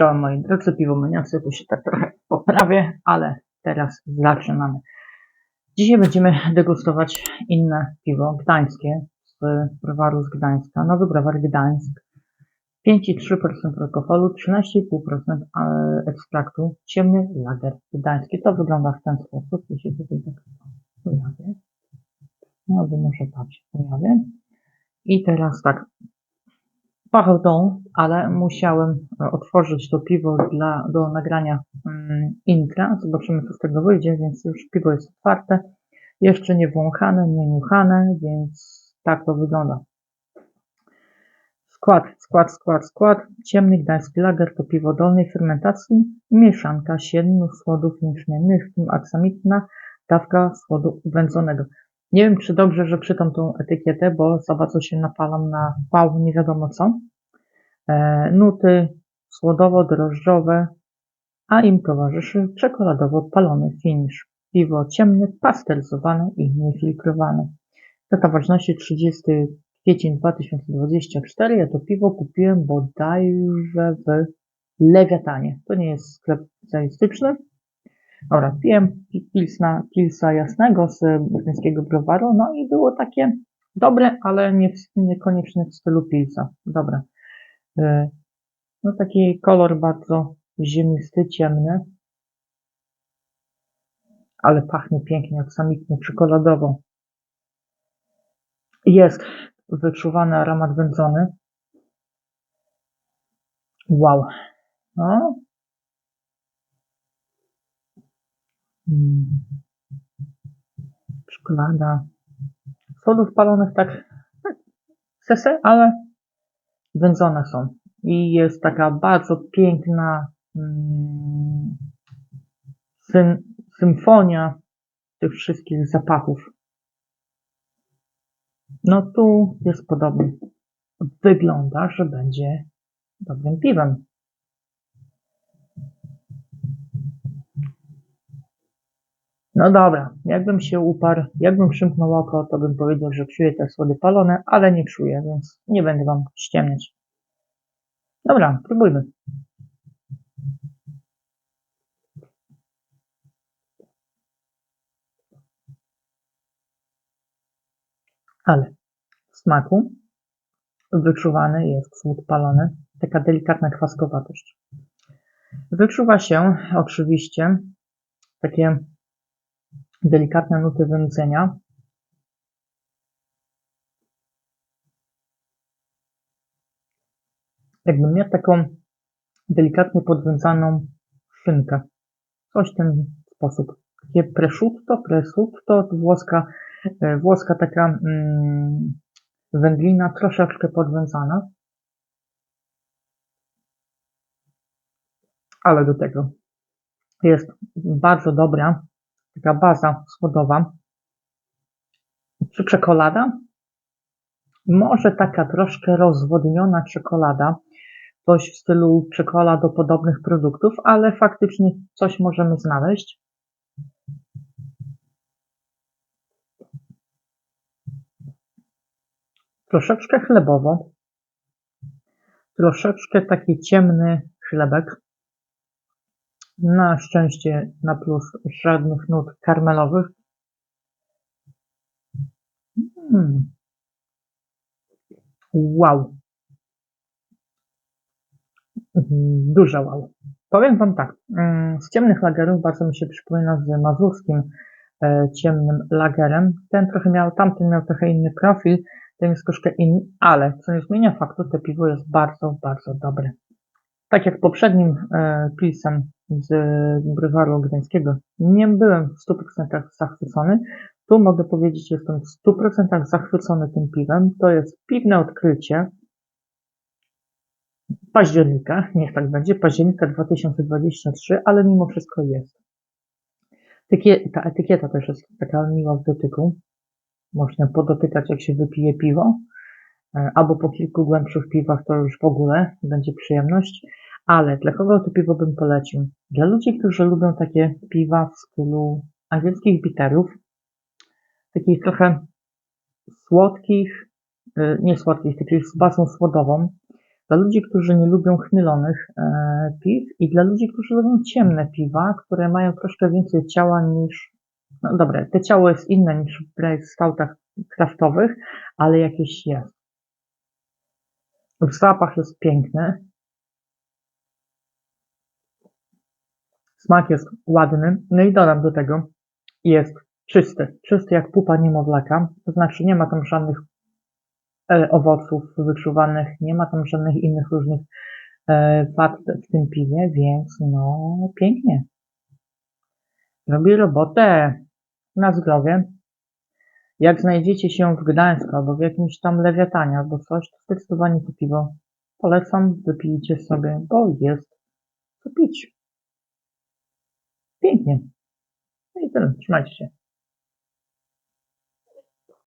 Czołem moi drodzy piwomaniacy, tu się tak trochę poprawię, ale teraz zaczynamy. Dzisiaj będziemy degustować inne piwo gdańskie z browaru z Gdańska, nowy browar Gdańsk. 5,3% alkoholu, 13,5% e, ekstraktu, ciemny lager gdański. To wygląda w ten sposób, się tutaj tak pojawię. No, tam się pojawię. I teraz tak, Pardon, ale musiałem e, otworzyć to piwo dla, do nagrania mm, intra. Zobaczymy, co z tego wyjdzie, więc już piwo jest otwarte. Jeszcze nie wąchane, nie niuchane, więc tak to wygląda. Skład, skład, skład, skład. Ciemny gdański lager to piwo dolnej fermentacji, mieszanka siedmiu słodów jęczmiennych, w tym aksamitna dawka słodu wędzonego. Nie wiem, czy dobrze, że czytam tą etykietę, bo za bardzo się napalam na pał, nie wiadomo co. E, nuty słodowo-drożdżowe, a im towarzyszy czekoladowo-palony finish. Piwo ciemne, pasteryzowane i niefiltrowane. Data ważności 30 kwiecień 2024. Ja to piwo kupiłem bodajże w Lewiatanie. To nie jest sklep specjalistyczny. Dobra, piłem pilsna, pilsa jasnego z brytyjskiego browaru, no i było takie dobre, ale nie, niekoniecznie w stylu pilsa. Dobra. Y, No taki kolor bardzo ziemisty, ciemny, ale pachnie pięknie, aksamitnie, czekoladowo. Jest wyczuwany aromat wędzony. Wow. No. Mm. Czekolada. Sodów palonych tak, tak sese, ale wędzone są. I jest taka bardzo piękna mm, sym, symfonia tych wszystkich zapachów. No tu jest podobnie. Wygląda, że będzie dobrym piwem. No dobra, jakbym się uparł, jakbym przymknął oko, to bym powiedział, że czuję te słody palone, ale nie czuję, więc nie będę wam ściemniać. Dobra, próbujmy. Ale w smaku wyczuwany jest słód palony, taka delikatna kwaskowatość. Wyczuwa się oczywiście takie delikatne nuty wędzenia. Jakbym miał taką delikatnie podwędzaną szynkę. Coś w ten sposób. Takie prosciutto, prosciutto, włoska, e, włoska taka mm, wędlina, troszeczkę podwędzana. Ale do tego jest bardzo dobra taka baza słodowa. Czy czekolada? Może taka troszkę rozwodniona czekolada, coś w stylu czekoladopodobnych produktów, ale faktycznie coś możemy znaleźć. Troszeczkę chlebowo, troszeczkę taki ciemny chlebek. Na szczęście na plus żadnych nut karmelowych. Mm. Wow. Duże wow. Powiem Wam tak, mm, z ciemnych lagerów bardzo mi się przypomina z mazurskim e, ciemnym lagerem. Ten trochę miał, tamten miał trochę inny profil, ten jest troszkę inny, ale co nie zmienia faktu, to piwo jest bardzo, bardzo dobre. Tak jak poprzednim e, pilsem z brywaru gdańskiego nie byłem w 100% zachwycony. Tu mogę powiedzieć, jestem w 100% zachwycony tym piwem. To jest piwne odkrycie października, niech tak będzie, października 2023, ale mimo wszystko jest. Ta etykieta też jest taka miła w dotyku. Można podotykać, jak się wypije piwo, e, albo po kilku głębszych piwach to już w ogóle będzie przyjemność. Ale dla kogo to piwo bym polecił? Dla ludzi, którzy lubią takie piwa w stylu angielskich bitterów, takich trochę słodkich, y, nie słodkich, takich z bazą słodową. Dla ludzi, którzy nie lubią chmielonych e, piw i dla ludzi, którzy lubią ciemne piwa, które mają troszkę więcej ciała niż, no dobra, te ciało jest inne niż w stałtach kraftowych, ale jakieś jest. Zapach jest piękny. Smak jest ładny. No i dodam do tego, jest czysty. Czysty jak pupa niemowlaka. To znaczy nie ma tam żadnych e, owoców wyczuwanych, nie ma tam żadnych innych różnych e, wad w tym piwie, więc no pięknie. Robi robotę na zdrowie. Jak znajdziecie się w Gdańsku albo w jakimś tam lewiatanie albo coś, to zdecydowanie to piwo polecam, wypijcie sobie, bo jest co pić. Pięknie. No i tyle. Trzymajcie się.